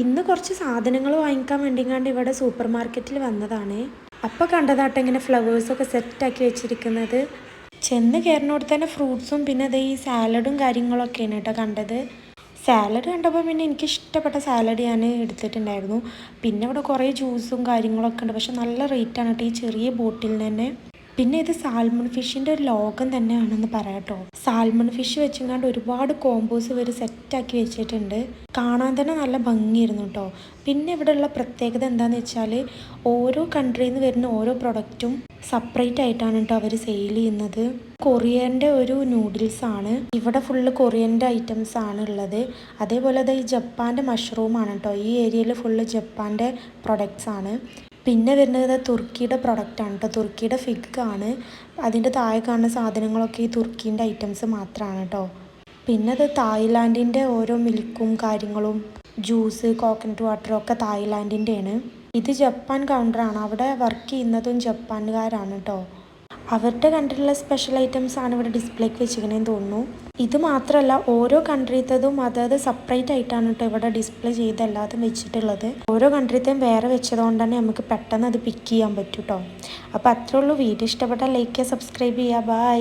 ഇന്ന് കുറച്ച് സാധനങ്ങൾ വാങ്ങിക്കാൻ വേണ്ടിങ്ങാണ്ട് ഇവിടെ സൂപ്പർ മാർക്കറ്റിൽ വന്നതാണ് അപ്പോൾ കണ്ടതാട്ടെ ഇങ്ങനെ ഫ്ലവേഴ്സൊക്കെ സെറ്റാക്കി വെച്ചിരിക്കുന്നത്. ചെന്ന് കയറിനോട് തന്നെ ഫ്രൂട്ട്സും പിന്നെ അതേ ഈ സാലഡും കാര്യങ്ങളൊക്കെയാണ് കേട്ടോ കണ്ടത്. സാലഡ് കണ്ടപ്പോൾ പിന്നെ എനിക്ക് ഇഷ്ടപ്പെട്ട സാലഡ് ഞാൻ എടുത്തിട്ടുണ്ടായിരുന്നു. പിന്നെ ഇവിടെ കുറേ ജ്യൂസും കാര്യങ്ങളൊക്കെ ഉണ്ട്. പക്ഷെ നല്ല റേറ്റാണ് കേട്ടോ ഈ ചെറിയ ബോട്ടിൽ തന്നെ. പിന്നെ ഇത് സാൽമൺ ഫിഷിന്റെ ഒരു ലോകം തന്നെയാണെന്ന് പറയാട്ടോ സാൽമൺ ഫിഷ് വെച്ചെങ്ങാണ്ട് ഒരുപാട് കോമ്പോസ് ഇവർ സെറ്റാക്കി വെച്ചിട്ടുണ്ട്. കാണാൻ തന്നെ നല്ല ഭംഗിയായിരുന്നു കേട്ടോ. പിന്നെ ഇവിടെയുള്ള പ്രത്യേകത എന്താണെന്ന് വെച്ചാൽ ഓരോ കൺട്രിയിൽ നിന്ന് വരുന്ന ഓരോ പ്രൊഡക്റ്റും സെപ്പറേറ്റ് ആയിട്ടാണ് കേട്ടോ അവർ സെയിൽ ചെയ്യുന്നത്. കൊറിയന്റെ ഒരു നൂഡിൽസ് ആണ്. ഇവിടെ ഫുള്ള് കൊറിയന്റെ ഐറ്റംസ് ആണ് ഉള്ളത്. അതേപോലെ അത് ഈ ജപ്പാന്റെ ആണ് കേട്ടോ. ഈ ഏരിയയിൽ ഫുള്ള് ജപ്പാന്റെ പ്രൊഡക്ട്സ് ആണ്. പിന്നെ വരുന്നത് തുർക്കിയുടെ പ്രൊഡക്റ്റാണ് കേട്ടോ തുർക്കിയുടെ ഫിഗ് ആണ്. അതിന്റെ താഴെ കാണുന്ന സാധനങ്ങളൊക്കെ ഈ തുർക്കീന്റെ ഐറ്റംസ് മാത്രമാണ് കേട്ടോ പിന്നെ അത് തായ്ലാൻഡിന്റെ ഓരോ മിൽക്കും കാര്യങ്ങളും ജ്യൂസ് കോക്കനട്ട് വാട്ടറും ഒക്കെ തായ്ലാൻഡിന്റെയാണ്. ഇത് ജപ്പാൻ കൗണ്ടറാണ് അവിടെ വർക്ക് ചെയ്യുന്നതും ജപ്പാൻകാരാണ് കേട്ടോ അവരുടെ കൺട്രിയിലുള്ള സ്പെഷ്യൽ ഐറ്റംസ് ആണ് ഇവിടെ ഡിസ്പ്ലേക്ക് വെച്ചിരിക്കണേന്ന് തോന്നുന്നു. ഇത് മാത്രമല്ല ഓരോ കൺട്രിത്തതും അതായത് സെപ്പറേറ്റ് ആയിട്ടാണ് കേട്ടോ ഇവിടെ ഡിസ്പ്ലേ ചെയ്ത് എല്ലാതും വെച്ചിട്ടുള്ളത്. ഓരോ കൺട്രിത്തെയും വേറെ വെച്ചതുകൊണ്ട് തന്നെ നമുക്ക് പെട്ടെന്ന് അത് പിക്ക് ചെയ്യാൻ പറ്റും കേട്ടോ അപ്പോൾ അത്രേ ഉള്ളൂ. വീഡിയോ ഇഷ്ടപ്പെട്ടാൽ ലൈക്ക് ചെയ്യുക സബ്സ്ക്രൈബ് ചെയ്യുക. ബൈ